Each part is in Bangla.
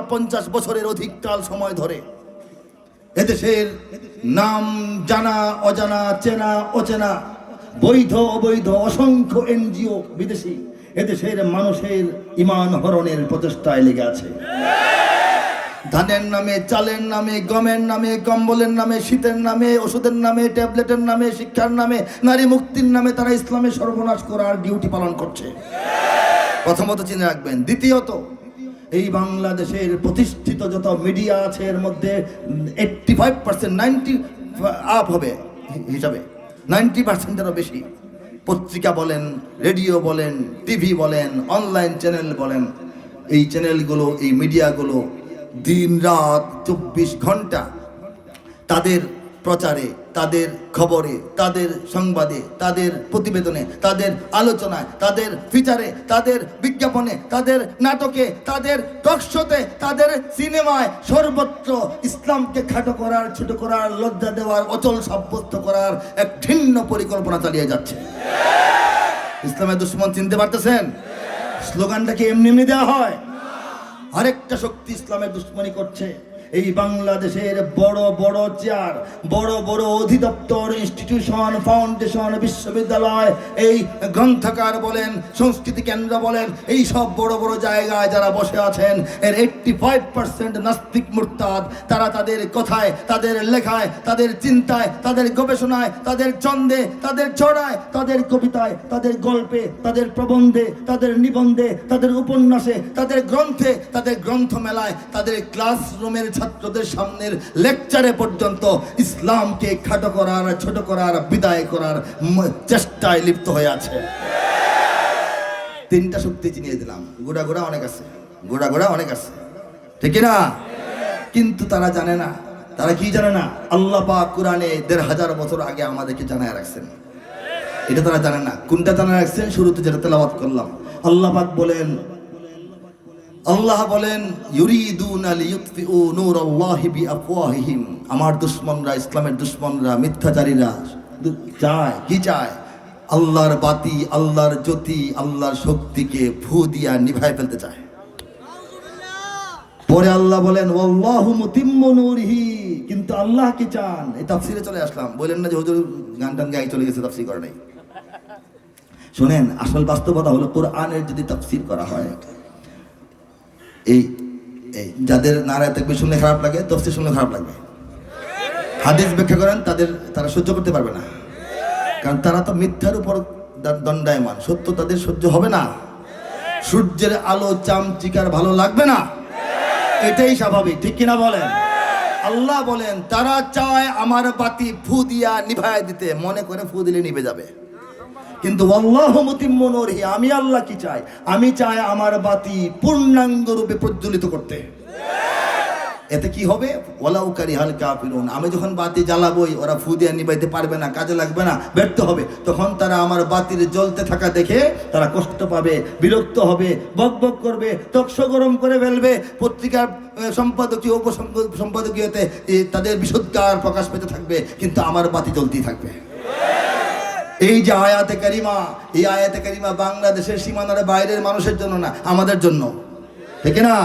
পঞ্চাশ বছরের অধিককাল সময় ধরে এদেশের নাম জানা, অজানা, চেনা, অচেনা, বৈধ, অবৈধ, অসংখ্য এনজিও বিদেশি এদেশের মানুষের ইমান হরণের প্রচেষ্টায় লেগে আছে। ধানের নামে, চালের নামে, গমের নামে, কম্বলের নামে, শীতের নামে, ওষুধের নামে, ট্যাবলেটের নামে, শিক্ষার নামে, নারী মুক্তির নামে তারা ইসলামের সর্বনাশ করার ডিউটি পালন করছে। প্রথমত চিনে রাখবেন। দ্বিতীয়ত এই বাংলাদেশের প্রতিষ্ঠিত যত মিডিয়া আছে, এর মধ্যে eighty five percent ninety up হবে হিসাবে। নাইনটি পার্সেন্টেরও বেশি। পত্রিকা বলেন রেডিও বলেন টিভি বলেন অনলাইন চ্যানেল বলেন, এই চ্যানেলগুলো এই মিডিয়াগুলো দিন রাত চব্বিশ ঘণ্টা তাদের প্রচারে তাদের খবরে, তাদের সংবাদে, তাদের প্রতিবেদনে, তাদের আলোচনায়, তাদের ফিচারে তাদের বিজ্ঞাপনে, তাদের নাটকে, তাদের টকশোতে তাদের সিনেমায় সর্বত্র ইসলামকে খাটো করার, ছোট করার, লজ্জা দেওয়ার, অচল সাব্যস্ত করার এক ভিন্ন পরিকল্পনা চালিয়ে যাচ্ছে। ইসলামের দুশ্মন চিনতে পারতেছেন? স্লোগানটাকে এমনি এমনি দেওয়া হয়? আরেকটা শক্তি ইসলামের দুশ্মনী করছে। এই বাংলাদেশের বড় বড় চেয়ার, বড় বড় অধিদপ্তর ইনস্টিটিউশন ফাউন্ডেশন বিশ্ববিদ্যালয়, এই গ্রন্থাগার বলেন, সংস্কৃতি কেন্দ্র বলেন, এই সব বড় বড় জায়গায় যারা বসে আছেন, এর এইট্টি ফাইভ পার্সেন্ট নাস্তিক মুরতাদ, তারা তাদের কথায়, তাদের লেখায়, তাদের চিন্তায়, তাদের গবেষণায়, তাদের ছন্দে, তাদের ছড়ায়, তাদের কবিতায়, তাদের গল্পে, তাদের প্রবন্ধে, তাদের নিবন্ধে, তাদের উপন্যাসে, তাদের গ্রন্থে, তাদের গ্রন্থ মেলায় তাদের ক্লাসরুমের ছাত্রদের সামনের লেকচারে পর্যন্ত ইসলামকে খাটো করার, ছোট করার, বিদায় করার চেষ্টায় লিপ্ত হয়ে আছে। তিনটা শক্তি চিনিয়ে দিলাম। গোড়া গোড়া অনেক আছে। গোড়া গোড়া অনেক আছে। ঠিক না কিন্তু তারা জানে না। তারা কি জানে না? আল্লাহ পাক কোরআনে দেড় হাজার বছর আগে আমাদেরকে জানায় রাখছেন। এটা তারা জানে না। কোনটা জানা রাখছেন? শুরুতে যেটা তেলাওয়াত করলাম। আল্লাহ পাক বলেন আল্লাহ বলেন, ইউরিদুন ইউরিদুনা লিয়ুতফিউ নূরাল্লাহি বিআফওয়াহিহিম। আমার দুশমনরা, ইসলামের দুশমনরা, মিথ্যাচারীরা চায় কি চায় আল্লাহর বাতি, আল্লাহর জ্যোতি, আল্লাহর শক্তিকে ফু দিয়া নিভায় ফেলতে চায়। পরে আল্লাহ বলেন, ওয়াল্লাহু মুতিম্মু নূরিহি। কিন্তু আল্লাহ কি চান? এই তাফসিরে চলে আসলাম। বলেন না যে, হুজুর গান টান গাই, চলে গেছে, তাফসির করে নাই। শুনেন, আসল বাস্তবতা হলো, কোরআনের যদি তাফসির করা হয় এই যাদের নারায় থাকবে শুনলে খারাপ লাগে তফসির শুনলে খারাপ লাগবে। হাদিস ব্যাখ্যা করেন, তাদের, তারা সহ্য করতে পারবে না। কারণ তারা তো মিথ্যার উপর দণ্ডায়মান। সত্য তাদের সহ্য হবে না। সূর্যের আলো, চামচিকার ভালো লাগবে না। এটাই স্বাভাবিক। ঠিক কিনা বলেন? আল্লাহ বলেন, তারা চায় আমার বাতি ফু দিয়া নিভায় দিতে। মনে করে ফু দিলে নিভে যাবে। কিন্তু আমি আল্লাহ কি চাই? আমি চাই আমার বাতি পূর্ণাঙ্গ রূপে প্রজ্বলিত করতে। এতে কি হবে? ওলাউকারি হাল কাফিরুন। আমি যখন বাতি জ্বালাবই ওরা ফু দিয়ে নিবাইতে পারবে না কাজে লাগবে না ব্যর্থ হবে। তখন তারা আমার বাতির জ্বলতে থাকা দেখে তারা কষ্ট পাবে বিরক্ত হবে বক বক করবে তক্ষ গরম করে ফেলবে। পত্রিকার সম্পাদকীয় উপসম্প- সম্পাদকীয়তে এ, তাদের বিশুদ্ধার প্রকাশ পেতে থাকবে কিন্তু আমার বাতি জ্বলতেই থাকবে। এই যে আয়াতে কারিমা, এই আয়াতে কারিমা বাংলাদেশের সীমানার বাইরের মানুষের জন্য না, আমাদের জন্য। ঠিক না?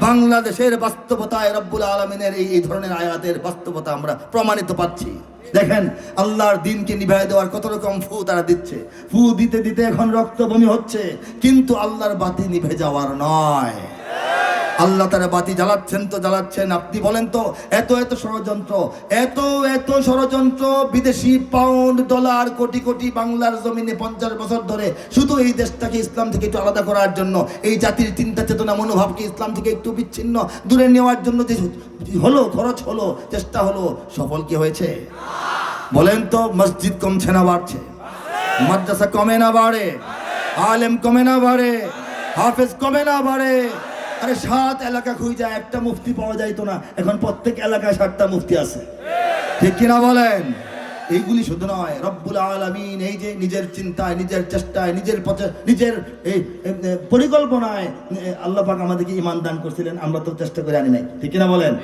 বাংলাদেশের বাস্তবতায় রব্বুল আলমিনের এই এই ধরনের আয়াতের বাস্তবতা আমরা প্রমাণিত পাচ্ছি। দেখেন, আল্লাহর দিনকে নিভাই দেওয়ার কত রকম ফু তারা দিচ্ছে। ফু দিতে দিতে এখন রক্ত বমি হচ্ছে, কিন্তু আল্লাহর বাতি নিভে যাওয়ার নয়। আল্লাহ তারা বাতি জ্বালাচ্ছেন তো জ্বালাচ্ছেন। আপনি বলেন তো, এত এত ষড়যন্ত্র, এত এত ষড়যন্ত্র, বিদেশি পাউন্ড ডলার কোটি কোটি বাংলার জমিনে পঞ্চাশ বছর ধরে শুধু এই দেশটাকে ইসলাম থেকে একটু আলাদা করার জন্য, এই জাতির চিন্তা চেতনা মনোভাবকে ইসলাম থেকে একটু বিচ্ছিন্ন দূরে নেওয়ার জন্য যে হলো, খরচ হলো, চেষ্টা হলো, সফল কি হয়েছে? বলেন তো, মসজিদ কমছে না বাড়ছে? মাদ্রাসা কমে না বাড়ে? আলেম কমে না বাড়ে? হাফেজ কমে না বাড়ে? আরে সাত এলাকা খুঁজে যায় একটা মুফতি পাওয়া যাইতো না। এখন প্রত্যেক এলাকায় সাতটা মুফতি আছে। ঠিক কিনা বলেন? এইগুলি শুধু নয়, রব্বুল আলমিন এই যে নিজের চিন্তায়, নিজের চেষ্টায়, নিজের নিজের এই পরিকল্পনায় আল্লাহ পাক আমাদেরকে ইমান দান করছিলেন, আমরা তো চেষ্টা করে আনি নাই। ঠিক কিনা বলেন?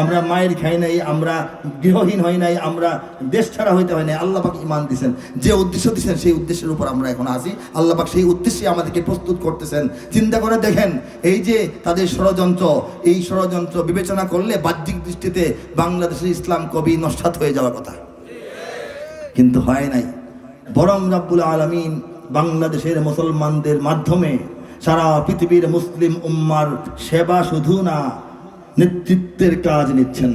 আমরা মায়ের খাই নাই, আমরা গৃহহীন হই নাই, আমরা দেশ ছাড়া হইতে হয় নাই, আল্লাহ পাক ইমান দিছেন। যে উদ্দেশ্য দিছেন, সেই উদ্দেশ্যের উপর আমরা এখন আছি। আল্লাহ পাক সেই উদ্দেশ্যে আমাদেরকে প্রস্তুত করতেছেন। চিন্তা করে দেখেন, এই যে তাদের ষড়যন্ত্র, এই ষড়যন্ত্র বিবেচনা করলে বাহ্যিক দৃষ্টিতে বাংলাদেশের ইসলাম কবি নস্বাত হয়ে যাওয়ার কথা। কিন্তু হয় নাই। বরং রাব্বুল আলমিন বাংলাদেশের মুসলমানদের মাধ্যমে সারা পৃথিবীর মুসলিম উম্মার সেবা শুধু না, নেতৃত্বের কাজ নিচ্ছেন।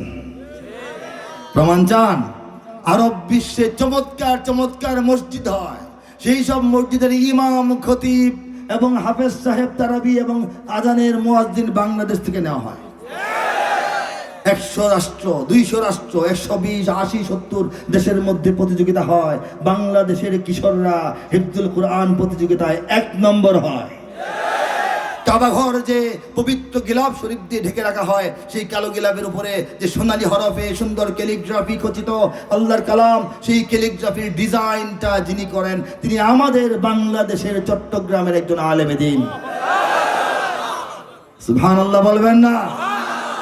প্রমাণ চান, আরব বিশ্বে চমৎকার চমৎকার মসজিদ হয়। সেই সব মসজিদের ইমাম, খতিব এবং হাফেজ সাহেব তারাবি এবং আজানের মুয়াজ্জিন বাংলাদেশ থেকে নেওয়া হয়। একশো রাষ্ট্র, দুইশো রাষ্ট্র, একশো বিশ, আশি, সত্তর দেশের মধ্যে প্রতিযোগিতা হয়। বাংলাদেশের কিশোররা হিফজুল কোরআন প্রতিযোগিতায় এক নম্বর হয়। কাবাঘর যে পবিত্র গিলাফ শরীফ দিয়ে ঢেকে রাখা হয়, সেই কালো গিলাফের উপরে যে সোনালী হরফে সুন্দর ক্যালিগ্রাফি খচিত আল্লাহর কালাম, সেই ক্যালিগ্রাফির ডিজাইনটা যিনি করেন, তিনি আমাদের বাংলাদেশের চট্টগ্রামের একজন আলেমে দিন সুবহান আল্লাহ বলবেন না?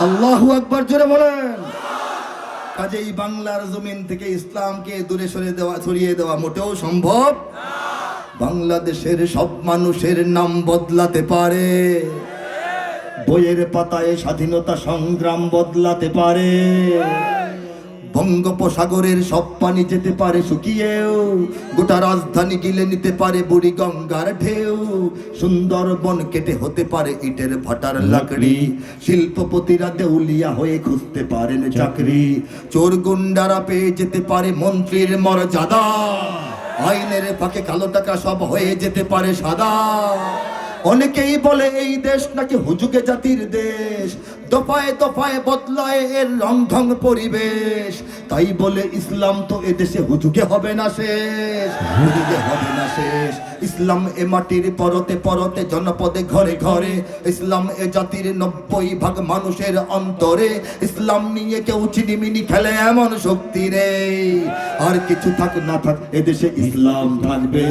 আল্লাহু আকবার জোরে বলেন। কাজেই বাংলার জমিন থেকে ইসলামকে দূরে সরে দেওয়া ছড়িয়ে দেওয়া মোটেও সম্ভব। বাংলাদেশের সব মানুষের নাম বদলাতে পারে। বইয়ের পাতায় স্বাধীনতা সংগ্রাম বদলাতে পারে। বঙ্গোপসাগরের সব পানি যেতে পারে শুকিয়েও গোটা রাজধানী গিলে নিতে পারে বুড়ি গঙ্গার ঢেউ। সুন্দরবন কেটে হতে পারে ইটের ভাটার লাকড়ি। শিল্পপতিরা দেউলিয়া হয়ে খুঁজতে পারেন চাকরি। চোর গুন্ডারা পেয়ে যেতে পারে মন্ত্রীর মর্যাদা। আইনের ফাঁকে কালো টাকা সব হয়ে যেতে পারে সাদা। অনেকেই বলে এই দেশ নাকি হুজুকে জাতির দেশ। দফায় দফায় বদলায় এর রংঢং পরিবেশ। তাই বলে ইসলাম তো এ দেশে হুজুগে হবে না শেষ। হুজুগে হবে না শেষ। ইসলাম এ মাটির পরতে পরতে জনপদে ঘরে ঘরে। ইসলাম এ জাতির নব্বই ভাগ মানুষের অন্তরে। ইসলাম নিয়ে কেউ চিনিমিনি খেলে এমন শক্তি রে। আর কিছু থাক না থাক এদেশে ইসলাম থাকবে।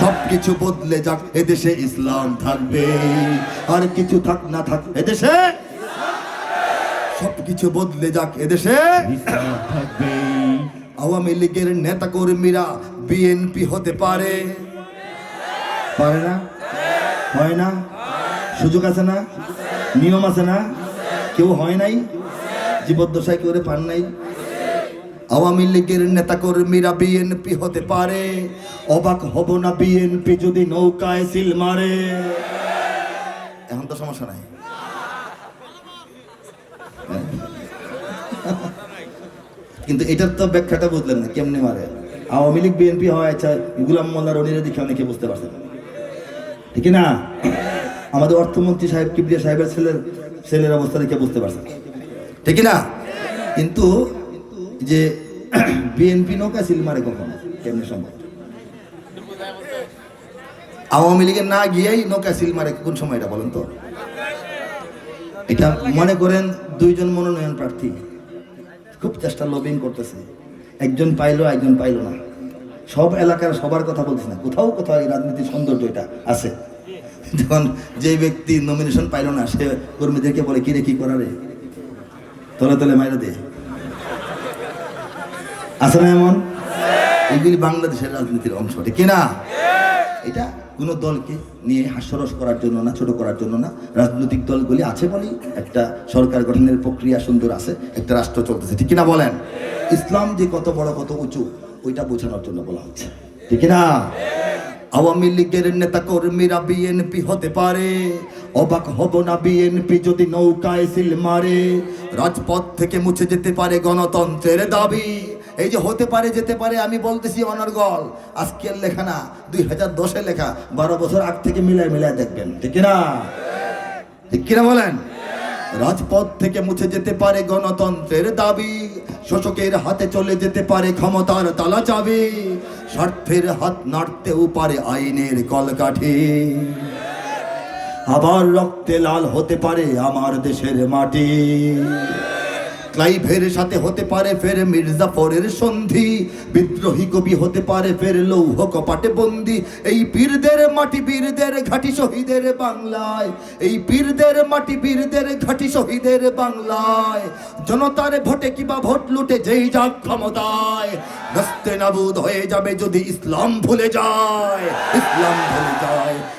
সব কিছু বদলে যাক এদেশে ইসলাম থাকবে। আর কিছু থাক না থাক এদেশে সব কিছু বদলে যাক এদেশে। আওয়ামী লীগের নেতা কর্মীরা বিএনপি হতে পারে। পারে না? হয় না? সুযোগ আছে না? নিয়ম আছে না? কেউ হয় নাই? জীবদ্দশায় কেউ পান নাই? আওয়ামী লীগের নেতা কর্মীরা বিএনপি হতে পারে। অবাক হব না বিএনপি যদি নৌকায় সিল মারে। এখন তো সমস্যা নাই। কিন্তু এটার তো ব্যাখ্যাটা বুঝলেন না, কেমনে মারে? আওয়ামী লীগ, বিএনপি হয় আচ্ছা গুলাম মোল্লা রনিরে দেখে অনেকে বুঝতে পারছেন? ঠিক না? আমাদের অর্থমন্ত্রী সাহেব, কিবরিয়া সাহেবের ছেলের ছেলের অবস্থা দেখে বুঝতে পারছেন। ঠিক না? কিন্তু যে বিএনপি নৌকা সিল মারে কখন, কেমনি সম্ভব? আওয়ামী লীগের না গিয়েই নৌকা সিল মারে কোন সময়টা বলেন তো? এটা মনে করেন দুইজন মনোনয়ন প্রার্থী। খুব চেষ্টা লবিং করতেছে। একজন পাইলো একজন পাইলো না। সব এলাকার সবার কথা বলতেছে না। কোথাও কোথাও এই রাজনীতির সৌন্দর্য এটা আছে। যখন যে ব্যক্তি নমিনেশন পাইলো না, সে কর্মীদেরকে বলে, কিরে, কি করারে? তলে তলে মাইরে দে। আছে না এমন? এগুলি বাংলাদেশের রাজনীতির অংশ, ঠিক না? এটা কোনো দলকে নিয়ে হাস্যরস করার জন্য না, ছোট করার জন্য না, রাজনৈতিক দলগুলি আছে বলেই একটা সরকার গঠনের প্রক্রিয়া সুন্দর আছে, একটা রাষ্ট্র চলতেছে। ঠিক না বলেন? ইসলাম যে কত বড়, কত উঁচু, ওইটা বোঝানোর জন্য বলা হচ্ছে। ঠিক না আওয়ামী লীগের নেতা কর্মীরা বিএনপি হতে পারে, অবাক হব না বিএনপি যদি নৌকায় সিল মারে, রাজপথ থেকে মুছে যেতে পারে গণতন্ত্রের দাবি। এই যে হতে পারে, যেতে পারে, আমি বলতেছি অনর্গল আজকের লেখা না, দুই হাজার দশে লেখা। বারো বছর আগ থেকে মিলায় মিলায় দেখবেন। ঠিক না ঠিক কিনা বলেন? রাজপথ থেকে মুছে যেতে পারে গণতন্ত্রের দাবি। শোষকের হাতে চলে যেতে পারে ক্ষমতার তালা চাবি। স্বার্থের হাত নাড়তেও পারে আইনের কলকাঠি। আবার রক্তে লাল হতে পারে আমার দেশের মাটি। ক্লাইভের সাথে হতে পারে ফের মির্জাফরের সন্ধি। বিদ্রোহী কবি হতে পারে ফের লৌহ কপাটে বন্দি। এই বীরদের মাটি বীরদের ঘাটি শহীদের বাংলায়। এই বীরদের মাটি বীরদের ঘাটি শহীদের বাংলায়। জনতার ভোটে কিবা ভোট লুটে যেই যাক ক্ষমতায়। নস্তে নাবুদ হয়ে যাবে যদি ইসলাম ভুলে যায়। ইসলাম ভুলে যায়।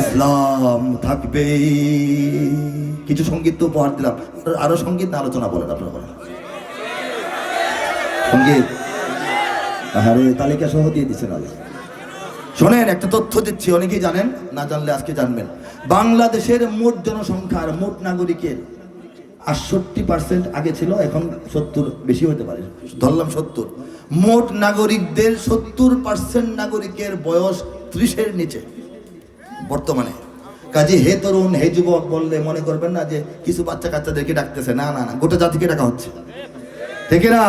ইসলাম থাকবে। কিছু সংগীত তো উপহার দিলাম। আরও সংগীত না আলোচনা বলেন আপনারা সংগীত? আরে তালিকা সহ দিয়ে দিচ্ছেন শোনেন, একটা তথ্য দিচ্ছি, অনেকেই জানেন, না জানলে আজকে জানবেন। বাংলাদেশের মোট জনসংখ্যার মোট নাগরিকের আটষট্টি পার্সেন্ট আগে ছিল, এখন সত্তর, বেশি হতে পারে। ধরলাম সত্তর। মোট নাগরিকদের সত্তর পার্সেন্ট নাগরিকের বয়স ত্রিশের নিচে। বর্তমানে। কাজে হে তরুণ, হে যুবক বললে মনে করবেন না যে কিছু বাচ্চা কাচ্চাদেরকে ডাকতেছে। না না না, গোটা জাতিকে ডাকা হচ্ছে। ঠিক না?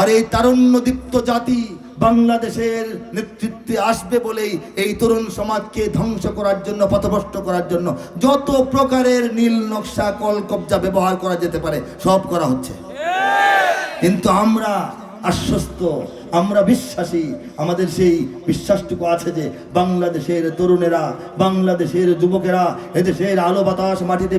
আর এই তারুণ্যদীপ্ত জাতি বাংলাদেশের নেতৃত্বে আসবে বলেই এই তরুণ সমাজকে ধ্বংস করার জন্য, পথভ্রষ্ট করার জন্য যত প্রকারের নীল নকশা কল কবজা ব্যবহার করা যেতে পারে, সব করা হচ্ছে। কিন্তু আমরা আশ্বস্ত আমরা বিশ্বাসী। আমাদের সেই বিশ্বাসটুকু আছে যে বাংলাদেশের তরুণেরা, বাংলাদেশের যুবকেরা এদেশের আলো বাতাস মাটিতে